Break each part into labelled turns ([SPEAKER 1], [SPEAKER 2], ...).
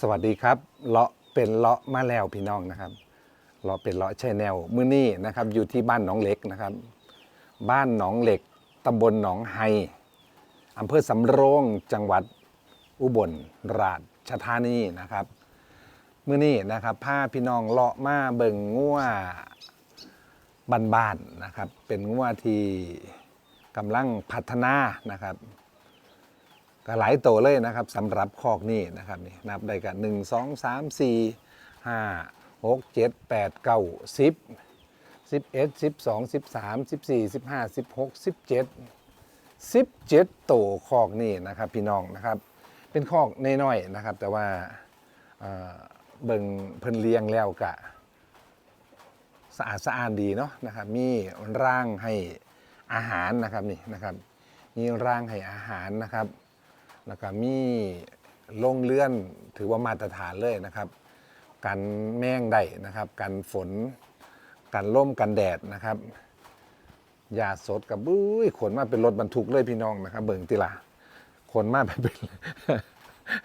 [SPEAKER 1] สวัสดีครับเลาะเป็นเลาะมาแล้วพี่น้องนะครับเลาะเป็นเลาะแชแนลมื้อนี้นะครับ อยู่ที่บ้านหนองเหล็กนะครับ บ้านหนองเหล็กตำบลหนองไฮอำเภอสำโรงจังหวัดอุบลราชธานีนะครับมื้อนี้นะครับพาพี่น้องเลาะมาเบิ่งงัวบ้านๆนะครับ เป็นงัวที่กำลังพัฒนานะครับ ก็หลายโตวเลยนะครับสำหรับคอกนี่นะครับนี่นับได้กันหนึ่งสองสามสี่ห้าหกเจ็ดแปดเก้าสิบสิบเอ็ดสิบสองสิบสามสิบสี่สิบห้าสิบหกสิบเจ็ดสิบเจ็ดโตวคอกนี่นะครับพี่น้องนะครับ เป็นคอกน้อยๆนะครับ แต่ว่าเอ่อเบิ่งเพิ่นเลี้ยงแล้วกะสะอาดสะอาดดีเนาะนะครับ มีร่างให้อาหารนะครับนี่นะครับ มีร่างให้อาหารนะครับ แล้วก็มีลงเลื่อนถือว่ามาตรฐานเลยนะครับ กันแม่งได้นะครับ กันฝน กันล่มกันแดดนะครับยาสดกับบุ้ยขนมาเป็นรถบรรทุกเลยพี่น้องนะครับ เบิ่งติละขนมาเป็น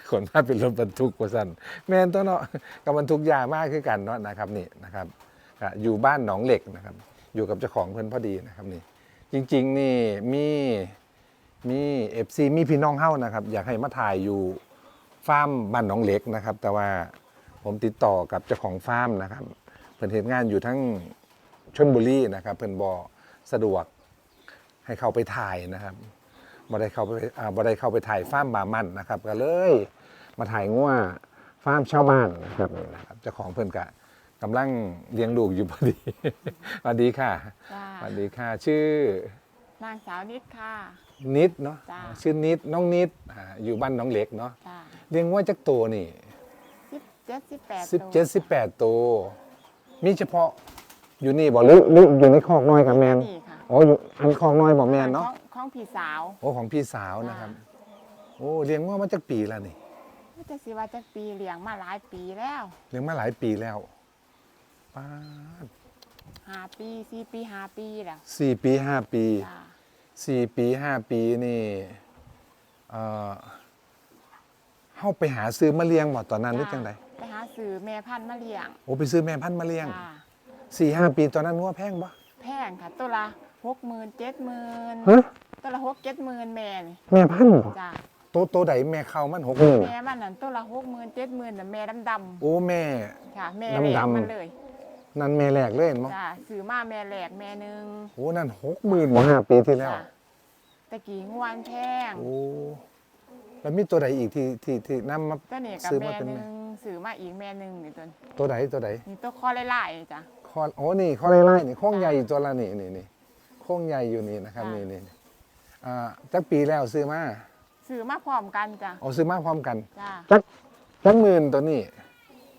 [SPEAKER 1] ขนมาเป็นรถบรรทุกว่าสั่นแม่นตัวเนาะกับบรรทุกยามากคือกันเนาะนะครับนี่นะครับอยู่บ้านหนองเหล็กนะครับ อยู่กับเจ้าของเพื่อนพอดีนะครับนี่ จริง ๆ นี่มี มีเอฟซีมีพี่น้องเฮ้านะครับ อยากให้มาถ่ายอยู่ฟาร์มบ้านหนองเหล็กนะครับ แต่ว่าผมติดต่อกับเจ้าของฟาร์มนะครับ เพิ่นเห็นงานอยู่ทั้งชนบุรีนะครับ เพิ่นบอสะดวกให้เข้าไปถ่ายนะครับบ่ได้เข้าไปอ่าบ่ได้เข้าไปถ่ายฟาร์มบามันนะครับ ก็เลยมาถ่ายงัวฟาร์มชาวบ้านนะครับนี่นะครับเจ้าของเพิ่นกะกำลังเลี้ยงลูกอยู่พอดี สวัสดีค่ะ
[SPEAKER 2] จ้า
[SPEAKER 1] สวัสดีค่ะ ชื่อ
[SPEAKER 2] นางสาวนิดค่ะ
[SPEAKER 1] นิดเนาะ
[SPEAKER 2] จ้า
[SPEAKER 1] ชื่อนิดน้องนิดอ่าอยู่บ้านหน้องเหล็กเนาะ
[SPEAKER 2] จ้า
[SPEAKER 1] เลี้ยงว่าจักตัวนี่
[SPEAKER 2] สิบเจ็ดสิบแปด
[SPEAKER 1] สิบเจ็ดสิบแปดตัวมีเฉพาะอยู่นี่บอกหรือหรืออยู่ในคอกน้อยกับแมน
[SPEAKER 2] นี่ค่ะ
[SPEAKER 1] อ๋ออยู่อันคอกน้อยบอกแมนเนาะ
[SPEAKER 2] ของของพี่สาว
[SPEAKER 1] โอ้ของพี่สาวนะครับ โอ้เลี้ยงว่ามาจากปีแล้วนี่
[SPEAKER 2] ก็จะสิว่าจะปีเลี้ยงมาหลายปีแล้ว
[SPEAKER 1] เลี้ยงมาหลายปีแล้วป้าด
[SPEAKER 2] ห้าปีสี่ปีห้าปีแล้ว
[SPEAKER 1] สี่ปีห้าปี
[SPEAKER 2] จ้า
[SPEAKER 1] สี่ปีห้าปีนี่เอ่อเข้าไปหาซื้อมาเลี้ยงหมดตอนนั้นหรือจังได
[SPEAKER 2] ไปหาสื่อแม่พันธุ์มาเลี้ยง
[SPEAKER 1] โอ้ไปซื้อแม่พันธุ์มาเลี้ยง
[SPEAKER 2] จ้า
[SPEAKER 1] สี่ห้าปีตอนนั้นงัวแพงปะ
[SPEAKER 2] แพงค่ะตัวละหกหมื่นเจ็ดหมื่น
[SPEAKER 1] ฮะ
[SPEAKER 2] ตัวละหกเจ็ดหมื่นแม่นี่
[SPEAKER 1] แม่พันธุ์บ่
[SPEAKER 2] จ้า
[SPEAKER 1] โตโตใดแม่เข้ามันหกหมื่น
[SPEAKER 2] แม่มันนั่นตัวละหกหมื่นเจ็ดหมื่นน่ะแม่ดำด
[SPEAKER 1] โอ้แม่ำ
[SPEAKER 2] ค่ะแม่
[SPEAKER 1] ดำ
[SPEAKER 2] แหลก
[SPEAKER 1] ดำ
[SPEAKER 2] มันเลย
[SPEAKER 1] นั่นแม่แรกเลยเห็นมั้
[SPEAKER 2] จ้าสื่อมาแม่แหลกแม่หนึ่ง
[SPEAKER 1] โอ้นั่นหกหมื่นห้าปีที่แล้ว
[SPEAKER 2] จ้าตะกี้งวนแพง
[SPEAKER 1] โอ้แล้วมีตัวใดอีกที่ที่ที่นำมา
[SPEAKER 2] ตัวนี้กับ
[SPEAKER 1] ซื้อมา
[SPEAKER 2] แม่
[SPEAKER 1] เป็น
[SPEAKER 2] ห
[SPEAKER 1] แม่
[SPEAKER 2] นึ่งซื้อมาอีกแม่หนึ่งนี่ตัวนี้
[SPEAKER 1] ตัวใดตัวใด
[SPEAKER 2] นี่ตัวคอไล่ๆจ้ะ
[SPEAKER 1] คอโอ้นี่ข้อไล่ๆนี่โค้งใหญ่อยู่ตัวละนี่นี่นี่โค้งใหญ่อยู่นี่นะครับ
[SPEAKER 2] ค่ะ
[SPEAKER 1] นี่นี่นี่อ่าจักปีแล้วซื้อมา
[SPEAKER 2] ซื้อมาพร้อมกันจ้ะ
[SPEAKER 1] เอาซื้อมาพร้อมกัน
[SPEAKER 2] จ้า
[SPEAKER 1] จักจักหมื่นตัวนี้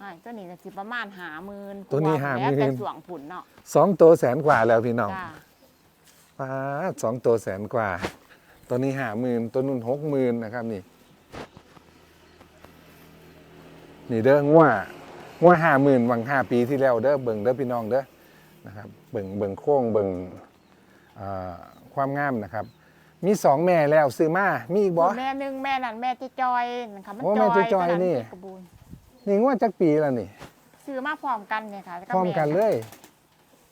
[SPEAKER 2] อ่าตัวนี้ก็สิประมาณหาหมื่น
[SPEAKER 1] ตัวนี้
[SPEAKER 2] ก
[SPEAKER 1] ห้า
[SPEAKER 2] แล้ว
[SPEAKER 1] หมื่น
[SPEAKER 2] แต่สวงผุนเนาะ
[SPEAKER 1] สองตัวแสนกว่าแล้วพี่น้อง
[SPEAKER 2] จ้า
[SPEAKER 1] ป้าดสองตัวแสนกว่า ตัวนี้ห้าหมื่นตัวนู้นหกหมื่นนะครับนี่ นี่เด้องัวงัวห้าหมื่นวังห้าปีที่แล้วเด้อเบิ่งเด้อพี่น้องเด้อนะครับเบิ่งเบิ่งโค้งเบิ่งเอ่อความงามนะครับ มีสองแม่แล้วซื้อมามีอีกบ่
[SPEAKER 2] แม่หนึ่งแม่นั่นแม่จะจอยนะคะมัน
[SPEAKER 1] โอ้
[SPEAKER 2] จ
[SPEAKER 1] แม่
[SPEAKER 2] อย
[SPEAKER 1] จะจอย
[SPEAKER 2] ตัว
[SPEAKER 1] นี่
[SPEAKER 2] กระบูน
[SPEAKER 1] นี่งัวจักปีแล้วนี่
[SPEAKER 2] ซื้อมาพร้อมกันเนี่ยค่ะแล้ว
[SPEAKER 1] พร้อมกันเลย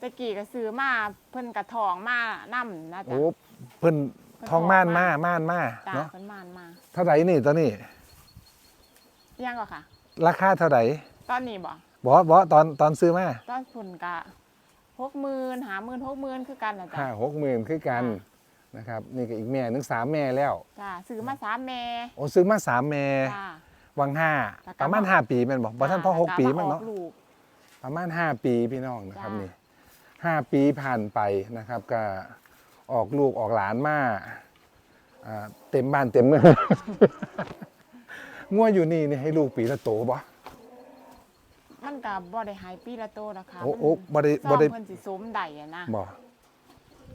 [SPEAKER 2] ตะกี้ก็ซื้อมาเพิ่นกระทองมานํนะจ๊ะ
[SPEAKER 1] โอ้เพิ่นทองม่านมาม่านมา
[SPEAKER 2] จ้า
[SPEAKER 1] เนาะ
[SPEAKER 2] เพิ่นมานมา
[SPEAKER 1] เท่าไหร่นี่ตัวนี้
[SPEAKER 2] ยังก็ค่ะ
[SPEAKER 1] ราคาเท่าไหร่
[SPEAKER 2] ตอนนี้บ่
[SPEAKER 1] บ่บ่ตอนตอนซื้อมา
[SPEAKER 2] ตอนผุนกะหกหมื่นหาหมื่นหกหมื่นคือกันนะจ๊ะ
[SPEAKER 1] ห้าหกหมื่นคือกัน
[SPEAKER 2] จ้
[SPEAKER 1] นะครับ นี่ก็อีกแม่นึงสามแม่แล้ว
[SPEAKER 2] จ้าซื้อมาสามแม่
[SPEAKER 1] โอ้ซื้อมาสามแม่
[SPEAKER 2] จ้า
[SPEAKER 1] วังห้า
[SPEAKER 2] แล้วก็
[SPEAKER 1] ประมาณห้าปีแมันบอกบ่ท่านพ่อหกปีมั้งเนาะ
[SPEAKER 2] แล้วก็มออลูก
[SPEAKER 1] ประมาณห้าปีพี่น้องนะครับ
[SPEAKER 2] จ้ะ
[SPEAKER 1] นี่ห้าปีผ่านไปนะครับ ก็ออกลูกออกหลานมาอ่าเต็มบ้านเต็มเมืองงัวอยู่นี่นี่ให้ลูกปีละโตบ่
[SPEAKER 2] มันกับบ่ได้หายปีละโตนะคะ
[SPEAKER 1] โอ้โอ้
[SPEAKER 2] มัน
[SPEAKER 1] บ่ได้
[SPEAKER 2] ซ่อ
[SPEAKER 1] บ่
[SPEAKER 2] ม
[SPEAKER 1] ได้
[SPEAKER 2] เพิ่นสิสมได้อะนะ
[SPEAKER 1] บ่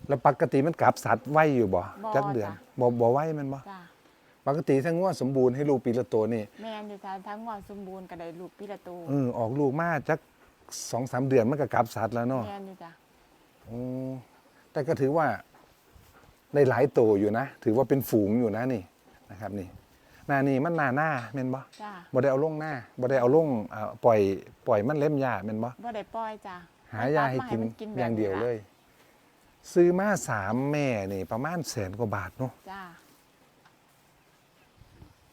[SPEAKER 1] แล้วปกติมันกลับสัตว์ไว้อยู่บ่
[SPEAKER 2] บ่
[SPEAKER 1] จักเดือน
[SPEAKER 2] จ้ะ
[SPEAKER 1] บ่บ่ไว้มันบ่
[SPEAKER 2] จ้า
[SPEAKER 1] ปกติถ้างัวสมบูรณ์ให้ลูกปีละโตนี่
[SPEAKER 2] แม่นอยู่จ้าทั้งว่าสมบูรณ์ก็ได้ลูกปีละโต
[SPEAKER 1] เออออกลูกมาจักสองสามเดือนมันก็กลับสัตว์แล้วเนาะ
[SPEAKER 2] แม่นอยู่จ้า
[SPEAKER 1] อืมแต่ก็ถือว่าได้หลายตัวอยู่นะ ถือว่าเป็นฝูงอยู่นะนี่นะครับนี่เหน้านี่มันหน้าหน้าแม่นบ่
[SPEAKER 2] จ้า
[SPEAKER 1] บ่ได้เอาลงหน้าบ่ได้เอาลงเอ่อปล่อยปล่อยมันเล่มหญ้าแม่นบ่
[SPEAKER 2] บ่ได้ปล่อยจ้า
[SPEAKER 1] หายาให้กิน
[SPEAKER 2] มักินแบบ
[SPEAKER 1] อย่างเดียวเลย ซื้อมาสามแม่นี่ประมาณแสนกว่าบาทเนาะ
[SPEAKER 2] จ้า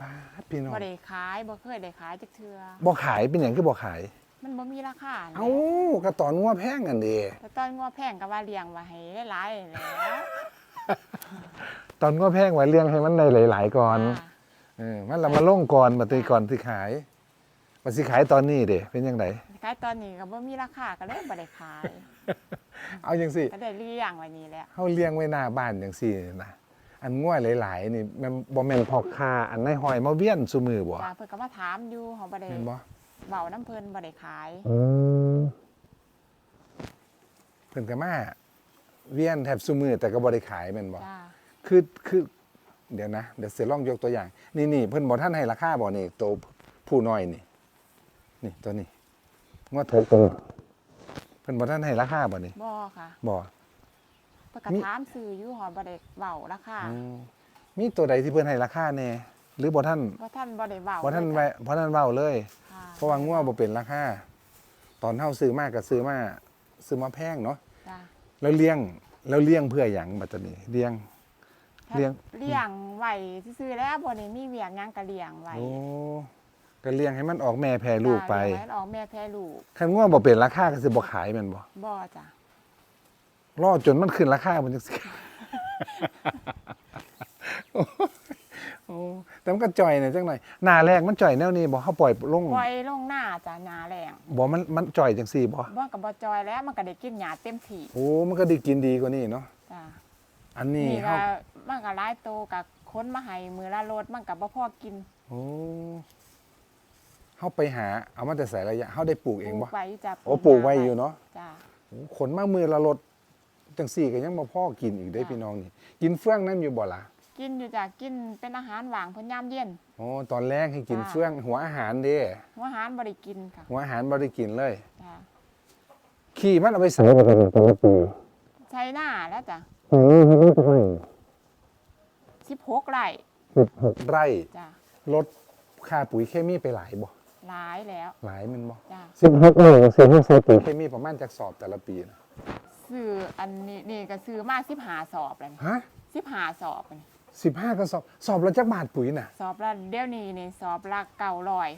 [SPEAKER 1] บาทพี่น้อง
[SPEAKER 2] บ่ได้ขายบ่เคยได้ขายจักเทื่อ
[SPEAKER 1] บ่ขายเป็นหยังคือบ่ขาย
[SPEAKER 2] มันบ่มีราคาแหละ
[SPEAKER 1] เอ้ากระตอนงัวแพงกันเด้
[SPEAKER 2] แต่ตอนงัวแพงก็ว่าเลี้ยงไว้ให้หลายๆแหล้ว
[SPEAKER 1] ตอนงัวแพงไว้เลี้ยงให้มันได้หลาย ๆ ก่อน
[SPEAKER 2] จ้า
[SPEAKER 1] เออมันละมาลงก่อนบัดนี้ก่อนสิขายบัดสิขายตอนนี้เด้เป็นจังได
[SPEAKER 2] ขายตอนนี้ก็บ่มีราคาก็เลยบ่ได้ขาย
[SPEAKER 1] เอาจังซี่
[SPEAKER 2] ก็ได้เลี้ยงไว้นี่แหละ
[SPEAKER 1] เฮาเลี้ยงไว้หน้าบ้านจังซี่นะ อันงัวหลายๆนี่มันบ่แม่นพอค้าอันในหอยมาเวียนซุมือบ่
[SPEAKER 2] จ้าเพิ่นก็มาถามอยู่เฮาบ่ได้
[SPEAKER 1] แม่นบ่
[SPEAKER 2] เว้าน้ำเพิ่นบ่ได้ขาย
[SPEAKER 1] อืมเพิ่นก็มาเวียนแทบซุมือแต่ก็บ่ได้ขายแม่นบ่
[SPEAKER 2] จ้า
[SPEAKER 1] คือคือ เดี๋ยวนะ เดี๋ยวเสือลองยกตัวอย่าง นี่นี่เพิ่นบอกท่านให้ราคาบ่นี่ตัวผู้น้อยนี่ นี่ตัวนี้งวดถูกตัวเพิ่นบอกท่านให้ราคาบ่นี่
[SPEAKER 2] บ่ค่ะ
[SPEAKER 1] บ่
[SPEAKER 2] เพิ่นก็
[SPEAKER 1] มี
[SPEAKER 2] ถามซื้ออยู่เฮาบ่ได้เว้าราคา
[SPEAKER 1] อืมมีตัวใดที่เพิ่นให้ราคาแน่หรือบ่ท่าน
[SPEAKER 2] บ่ท่านบ่ได้เว้า
[SPEAKER 1] บ่ท่าน
[SPEAKER 2] เลย
[SPEAKER 1] ไว้
[SPEAKER 2] จ้ะ
[SPEAKER 1] บ่ท่านเว้าเลย
[SPEAKER 2] ค่ะ
[SPEAKER 1] เพราะว่างัวบ่เป็นราคาตอนเฮาซื้อมาก็ซื้อมาซื้อมาแพงเนาะ
[SPEAKER 2] จ้า
[SPEAKER 1] แล้วเลี้ยงแล้วเลี้ยงเพื่อหยังบัดนี้เลี้ยง เลี้ยง
[SPEAKER 2] เลี้ยงไว้ซื่อๆแล้วบ่ได้มีเวียกหยังก็เลี้ยงไว้
[SPEAKER 1] โอ้ก็เลี้ยงให้มันออกแม่แพร่ลูกไป
[SPEAKER 2] จ้ะเลี้ยงว้ออกแม่แพ้ลูก
[SPEAKER 1] คันงัวบ่เป็นราคาก็สิบ่ขายแม่นบ่
[SPEAKER 2] บ่จ้ะ
[SPEAKER 1] รอจนมันขึ้นราคามันจังสิโอ้แต่มันก็จ่อยหน่อยจังหน่อยหน้าแรกมันจ่อยแนวนี้บ่เฮาปล่อยลง
[SPEAKER 2] ปล่อยลงหน้าจ้ะหญ้าแรง
[SPEAKER 1] บ่มันมันจ่อยจังซี่บ่
[SPEAKER 2] บ่ก็บ่จอยแล้วมันก็ได้กินหญ้าเต็มที่
[SPEAKER 1] โอ้มันก็ได้กินดีกว่านี้เนาะ
[SPEAKER 2] จ้ะ
[SPEAKER 1] อันนี้
[SPEAKER 2] นี่
[SPEAKER 1] เฮา
[SPEAKER 2] ก็มันก็หลายโตกับค้นมาให้มือละโลดมันก็บ่พอกิน
[SPEAKER 1] โอ้เฮาไปหาเอามาแต่ใส่ระยะเฮาได้ปลูกเองบ่
[SPEAKER 2] ปลูกไว้จ้ะ
[SPEAKER 1] โอ้ปลูกไว้อยู่เนาะ
[SPEAKER 2] จ้ะ
[SPEAKER 1] โอ้ขนมามือละรถ จังซี่ก็ยังบ่พอกินอีกได้
[SPEAKER 2] จ้ะ
[SPEAKER 1] พี่น้องนี่ กินเฟื่องนั้นอยู่บ่ล่ะ
[SPEAKER 2] กินอยู่จ้ะกินเป็นอาหารว่างเพิ่นยามเย็น
[SPEAKER 1] โอ้ตอนแรกให้กิน
[SPEAKER 2] จ้ะ
[SPEAKER 1] เฟื่องหัวอาหารเด้
[SPEAKER 2] หัวอาหารบ่ได้กินค่ะ
[SPEAKER 1] หัวอาหารบ่ได้กินเลย
[SPEAKER 2] จ้ะ
[SPEAKER 1] ขี่มันเอาไปใส่บ่ได้แต่ละปี
[SPEAKER 2] ใช้หน้าแล้วจ้ะ
[SPEAKER 1] อืมมันจะให้
[SPEAKER 2] 16ไร่
[SPEAKER 1] 16ไร่
[SPEAKER 2] จ้ะ
[SPEAKER 1] ลดค่าปุ๋ยเคมีไปหลายบ่
[SPEAKER 2] หลายแล้ว
[SPEAKER 1] หลายแมันบ่
[SPEAKER 2] จ้ะ
[SPEAKER 1] 16ไร่ก็สิให้ใส่ปุ๋ยเคมีประมาณจักสอบแต่ละปีนะ
[SPEAKER 2] ซื้ออันนี้นี่ก็ซื้อมา15สอบแล้วนี่
[SPEAKER 1] ฮะ
[SPEAKER 2] 15สอบนี่
[SPEAKER 1] 15กระสอบ สอบละจักบาทปุ๋ยน่ะ
[SPEAKER 2] สอบละเดี๋ยวนี้นี่สอบละ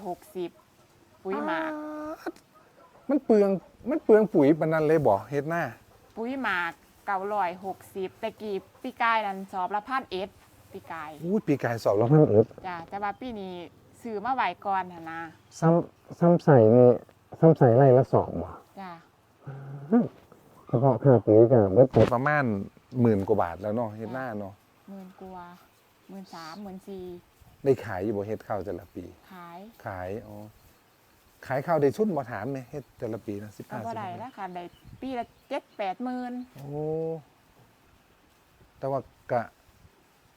[SPEAKER 2] 960ปุ๋ยหมาก
[SPEAKER 1] มันเปลืองมันเปลืองปุ๋ยปานนั้นเลยบ่เฮ็ดหน้า
[SPEAKER 2] ปุ๋ยหมาก960แต่กี้ปีกายนั่นสอบละพันเอ็ดปีกาย
[SPEAKER 1] อู้ปีกายสอบละพันเอ็ด
[SPEAKER 2] จ้ะแต่ว่าปีนี้ซื้อมาไว้ก่อนหั่นนะ
[SPEAKER 1] ซ้ำซ้ำใส่นี่ซ้ำใส่ไร่ละสอบบ่
[SPEAKER 2] จ้ะ
[SPEAKER 1] เฉพาะค่าปุ๋ยก็เบิดประมาณหมื่นกว่าบาทแล้วเนาะเฮ็ดหน้าเนาะ
[SPEAKER 2] หมื่นกว่าหมื่นสามหมื่นสี่
[SPEAKER 1] ได้ขายอยู่บ่เฮ็ดข้าวแต่ละปี
[SPEAKER 2] ขาย
[SPEAKER 1] ขายอ๋อขายข้าวได้ชุดบ่ถามแม่เฮ็ดแต่ละปีนะ15
[SPEAKER 2] ก็บ่ได้
[SPEAKER 1] 16
[SPEAKER 2] แล้วค่ะได้ปีละเจ็ดแปดหมื่น
[SPEAKER 1] โอ้แต่ว่ากะ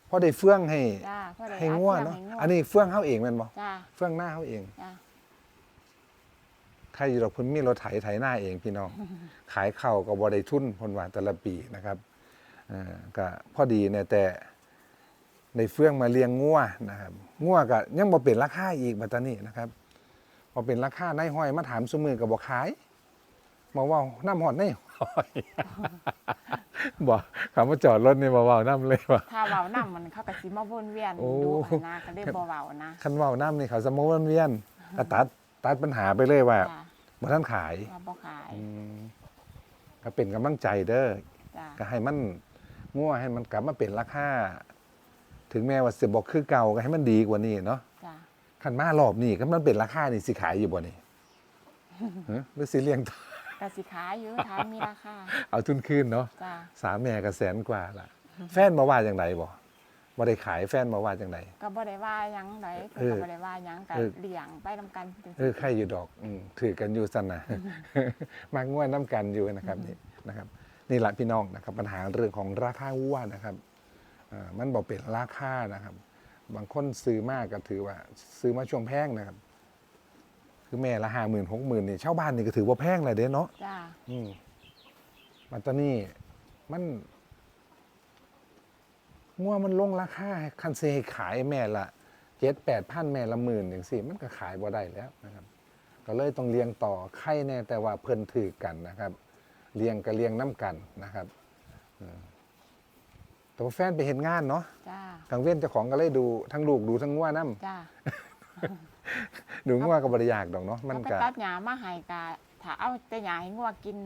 [SPEAKER 1] พอได้เฟื่องให้
[SPEAKER 2] จ้าเพราะได้
[SPEAKER 1] ให้ง่ว
[SPEAKER 2] อัด
[SPEAKER 1] เนาะ
[SPEAKER 2] ให้ง่ว
[SPEAKER 1] อันนี้เฟื่องเฮาเองแม่นบ่
[SPEAKER 2] จ้า
[SPEAKER 1] เฟื่องหน้าเฮาเอง
[SPEAKER 2] จ้า
[SPEAKER 1] ใครอยู่ดอกเพิ่นมีรถไถไถหน้าเองพี่น้อง ขายข้าวก็บ่ได้ทุนเพิ่นว่าแต่ละปีนะครับเอ่อก็พอดีเนี่ยแต่ในเฟื่องมาเลี้ยงงัวนะครับงัวก็ยังบ่เป็นราคาอีกบัดตอนนี้นะครับพอเป็นราคาในายห้อยมาถามซุมือก็บ่ขายมาเว้าน้ำหอดในห้อยบ่คำว่าจอดรถนี่บ่เว้าน้ำเลยว่ะ
[SPEAKER 2] ถ้าเว้านํมันเขาก็สิมาวนเวียน
[SPEAKER 1] โอ้
[SPEAKER 2] ดูหันหน้าก็ได้บ่เว้านะ
[SPEAKER 1] คันเว้าน้ำนี่เขาสมมุติวนเวียนก็ตัด ตัดปัญหาไปเลยว่า
[SPEAKER 2] จ้า
[SPEAKER 1] บ่ทันขาย
[SPEAKER 2] ว่าบ่ขาย
[SPEAKER 1] อืมก็เป็นกำลังใจเด้อ
[SPEAKER 2] จ้า
[SPEAKER 1] ก็ให้มันงัวให้มันกลับมาเป็นราคาถึงแม้ว่าสิบอกคือเก่าก็ให้มันดีกว่านี้เนาะ
[SPEAKER 2] จ้า
[SPEAKER 1] คันมารอบนี้ก็มันเป็นราคานี่สิขายอยู่บ่นี่ ฮะหรือสิเลี้ยงต่อ
[SPEAKER 2] ก็สิขายอยู่ถามมีราคา
[SPEAKER 1] เอาทุนคืนเนาะ
[SPEAKER 2] จ้า
[SPEAKER 1] สามแม่ก็แสนกว่าล่ะ แฟนมาว่าจังไดบ่ บ่ได้ขายแฟนมาว่าจังได
[SPEAKER 2] ก็บ่ได้ว่าหยังไดเพิ่น
[SPEAKER 1] เออ
[SPEAKER 2] ก็บ่ได้ว่าหยังก็
[SPEAKER 1] เออ
[SPEAKER 2] เลี้ยงไปนํกันจัง
[SPEAKER 1] เออใครอยู่ดอกอืมถือกันอยู่สั่นนะ มากง่วนน้ำกันอยู่นะครับนี่นะครับ นี่แหละพี่น้องนะครับ ปัญหาเรื่องของราคาวัวนะครับอ่ามันบอกเป็นราคานะครับ บางคนซื้อมากก็ถือว่า ซื้อมาช่วงแพงนะครับ คือแม่ละห้าหมื่นหกหมื่นนี่เช่าบ้านนี่ก็ถือว่าแพงเลยเด้เนาะ
[SPEAKER 2] จ้า
[SPEAKER 1] อืมมันตอนนี้มัน งัวมันลงราคาคันเซให้ขายแม่ละเจ็ดแปดพันแม่ละหมื่นอย่างสิมันก็ขายบ่ได้แล้วนะครับ ก็เลยต้องเลี้ยงต่อไข่แน่แต่ว่าเพิ่นถือกันนะครับเลี้ยงก็เลี้ยงน้ำกันนะครับอืมแต่ว่าแฟนไปเห็นงานเนาะ
[SPEAKER 2] จ้า
[SPEAKER 1] กลางเว้นเจ้าของก็เลยดูทั้งลูกดูทั้งงัวน้
[SPEAKER 2] จ้าำ
[SPEAKER 1] ดูงัวก็บริยากดอกเนาะมัน
[SPEAKER 2] เอาไป
[SPEAKER 1] ก็
[SPEAKER 2] ตัดหญ้ามาให้กะถ้าเอาแต่หญ้าให้งัวกิน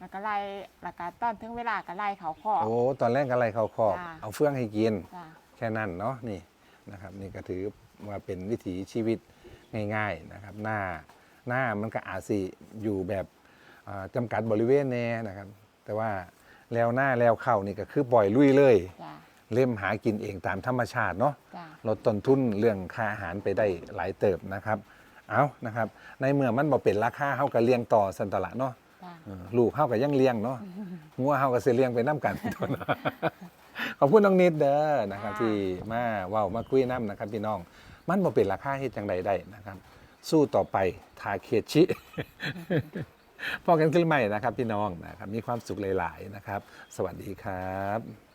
[SPEAKER 2] แล้วก็ไล่แล้วก็ตอนถึงเวลาก็ไล่เขาคอก
[SPEAKER 1] โอ้ตอนแรกอะไรเขาคอก
[SPEAKER 2] จ้ะ
[SPEAKER 1] เอาเฟื่องให้กิน
[SPEAKER 2] จ้า
[SPEAKER 1] แค่นั้นเนาะนี่นะครับนี่ก็ถือว่าเป็นวิถีชีวิตง่ายๆนะครับ หน้าหน้ามันก็อาจสิอยู่แบบอ่าจำกัดบริเวณแน่นะครับ แต่ว่าแล้วหน้าแล้วเข้านี่ก็คือปล่อยลุยเลย
[SPEAKER 2] จ้า
[SPEAKER 1] เล่มหากินเองตามธรรมชาติเนาะ
[SPEAKER 2] จ้า
[SPEAKER 1] ลดต้นทุนเรื่องค่าอาหารไปได้หลายเติบนะครับ เอานะครับ ในเมื่อมันบ่เป็นราคาเฮาก็เลี้ยงต่อสันตละเนาะ
[SPEAKER 2] จ้า
[SPEAKER 1] เออ ลูกเฮาก็ยังเลี้ยงเนาะงัวเฮาก็สิเลี้ยงไปน้กันตัวเนาะขอบคุณน้องนิดเด้อนะครับ ที่มาเว้ามาคุยน้ำนะครับพี่น้อง มันบ่เป็นราคาเฮ็ดจังใดได้นะครับ สู้ต่อไปทาเคชิพอกันขึ้นใหม่นะครับพี่น้องนะครับมีความสุขหลาย ๆ นะครับ สวัสดีครับ